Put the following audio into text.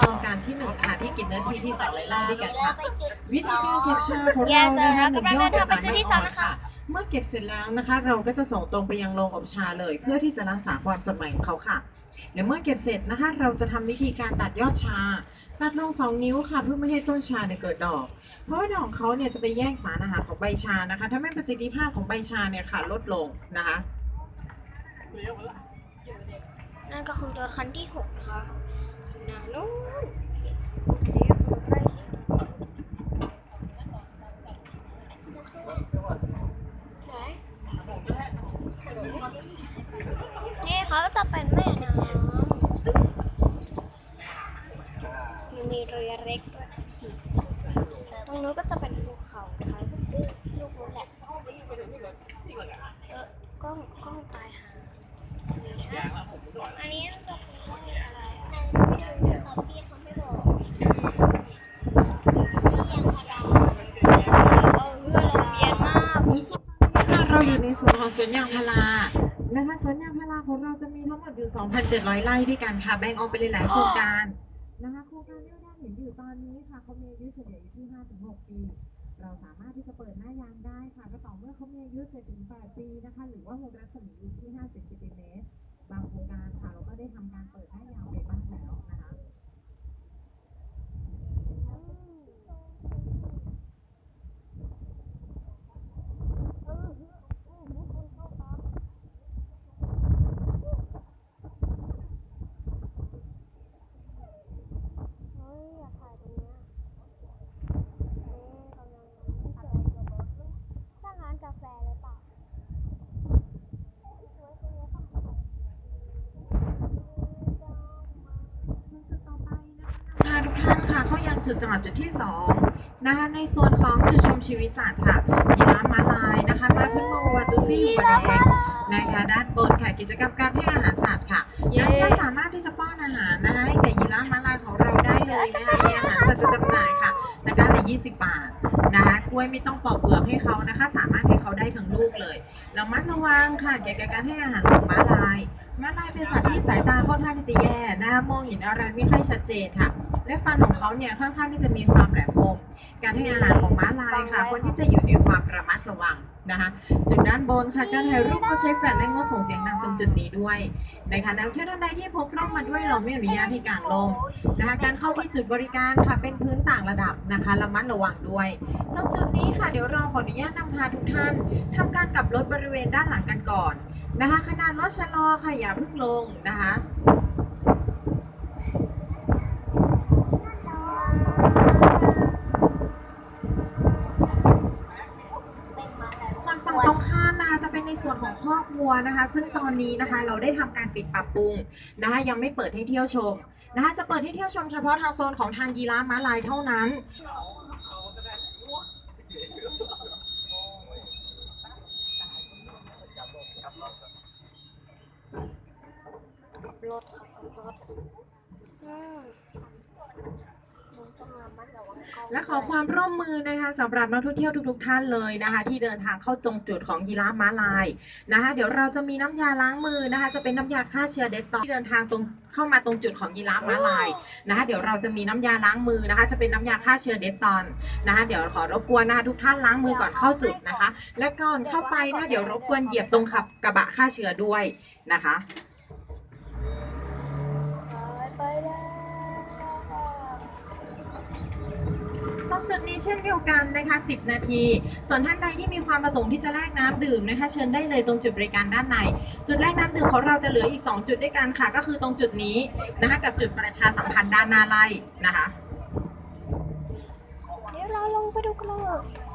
โครงการที่หนึ่งค่ะที่กินเนื้อที่ที่สองไร่ไร่ด้วยกันค่ะ วิธีการเก็บชาของเรา Yes, sir นะคะเรากำลังเดินทางไปจุดที่สองนะคะเมื่อเก็บเสร็จแล้วนะคะ เราก็จะส่งตรงไปยังโรงอบชาเลย เพื่อที่จะรักษาความสดใหม่ของเขาค่ะเดี๋ยวเมื่อเก็บเสร็จนะคะ เราจะทำวิธีการตัดยอดชา ตัดลงสองนิ้วค่ะเพื่อไม่ให้ต้นชาเนี่ยเกิดดอก เพราะว่าดอกของเขาเนี่ยจะไปแย่งสารอาหารของใบชานะคะทำให้ประสิทธิภาพของใบชาเนี่ยค่ะลดลงนะคะนั่นก็คือรถคันที่หกนะคะ นานู้นไหนนี่เขาจะเป็นแม่น้ำมีเรือเล็กด้วยตรงนู้นก็จะเป็นภูเขานะคะลูกนู้นแหละเออกล้องกล้องตายหา อันนี้จะเป็นสร้อยอะไรอะพี่เขาไม่บอกเออเพื่อนเราเรียนมาก เราอยู่ใน สวนสวนยางพารานะคะสวนยางพาราของเราจะมีทั้งหมดอยู่ 2,700 ไร่ด้วยกันค่ะ แบ่งออกเป็นหลายๆโครงการนะคะโครงการที่เราเห็นอยู่ตอนนี้ค่ะเขามีอายุเฉลี่ยอยู่ที่ 5-6 ปี เราสามารถที่จะเปิดหน้ายางได้ค่ะก็ต่อเมื่อเขามีอายุ7ถึง 8 ปีนะคะ หรือว่าหกรัศมีอยู่ที่ 50เซนติเมตรบางโครงการค่ะเราก็ได้ทำการเปิดหน้ายางไปบ้างแล้วนะคะ เฮ้ยอยากถ่ายตรงเนี้ยนี่กำลังอะไรอยู่บนสร้างร้านกาแฟเลยเปล่าสวยจังเลยป่ะ พาทุกท่านค่ะเข้ายัง จุดจอดจุดที่2นะคะในส่วนของจุดชมชีวิตสัตว์ค่ะกีฬาม้าลายนะคะมาขึ้นโมวาตุซี่อยู่บนแดงนะคะด้านบนค่ะกิจกรรมการให้อาหารสัตว์ค่ะเย้แล้วก็สามารถที่จะป้อนอาหารนะคะให้แก่ยีราฟม้าลายของเราได้เลยนะคะมีอาหารสัตว์จะจำหน่ายค่ะนะคะละ20 บาทนะคะกล้วยไม่ต้องปอกเปลือกให้เขานะคะ สามารถให้เขาได้ทั้งลูกเลยแล้วมัดระวังค่ะเกี่ยวกับการให้อาหารของม้าลายม้าลายเป็นสัตว์ที่สายตาค่อนข้างที่จะแย่นะคะมองเห็นอะไรไม่ค่อยชัดเจนค่ะ และฟันของเขาเนี่ยค่อนข้างที่จะมีความแหลมคม การให้อาหารของม้าลายค่ะควรที่จะอยู่ในความระมัดระวังนะคะจุดด้านบนค่ะการถ่ายรูปก็ใช้แฟลชและงดส่งเสียงดังตรงจุดนี้ด้วยนะคะแล้วเที่ยวท่านใดที่พกร่มมาด้วยเราไม่อนุญาตให้กางลมนะคะการเข้าที่จุดบริการค่ะเป็นพื้นต่างระดับนะคะระมัดระวังด้วยตรงจุดนี้ค่ะเดี๋ยวเราขออนุญาตนำพาทุกท่านทำการกลับรถบริเวณด้านหลังกันก่อนนะคะขนาดรถชะลอค่ะอย่าเพิ่งลงนะคะ ส่วนฝั่งตรงข้ามนะคะจะเป็นในส่วนของครอบครัวนะคะ ซึ่งตอนนี้นะคะเราได้ทำการปิดปรับปรุงนะคะยังไม่เปิดให้เที่ยวชมนะคะจะเปิดให้เที่ยวชมเฉพาะทางโซนของทางยีราฟม้าลายเท่านั้นรถขับรถอืมมันต้องระมัดระวังกล้อง และขอความร่วมมือนะคะสำหรับนักท่องเที่ยวทุกๆท่านเลยนะคะ ที่เดินทางเข้าตรงจุดของยีราฟม้าลายนะคะ เดี๋ยวเราจะมีน้ำยาล้างมือนะคะ จะเป็นน้ำยาฆ่าเชื้อเดตตอที่เดินทางตรงเข้ามาตรงจุดของยีราฟม้าลายนะคะ เดี๋ยวเราจะมีน้ำยาล้างมือนะคะ จะเป็นน้ำยาฆ่าเชื้อเดตตอนนะคะ เดี๋ยวขอรบกวนนะคะทุกท่านล้างมือก่อนเข้าจุดนะคะ และก่อนเข้าไปนะคะเดี๋ยวรบกวนเหยียบตรงขับกระบะฆ่าเชื้อด้วยนะคะ ไปแล้ว ตรง จุดนี้เช่นเดียวกันนะคะ 10 นาที ส่วนท่านใดที่มีความประสงค์ที่จะแลกน้ำดื่มนะคะ เชิญได้เลยตรงจุดบริการด้านใน จุดแลกน้ำดื่มของเราจะเหลืออีก 2 จุดด้วยกันค่ะ ก็คือตรงจุดนี้นะคะกับจุดประชาสัมพันธ์ด้านหน้าไล่นะคะ เดี๋ยวเราลงไปดูกันเลย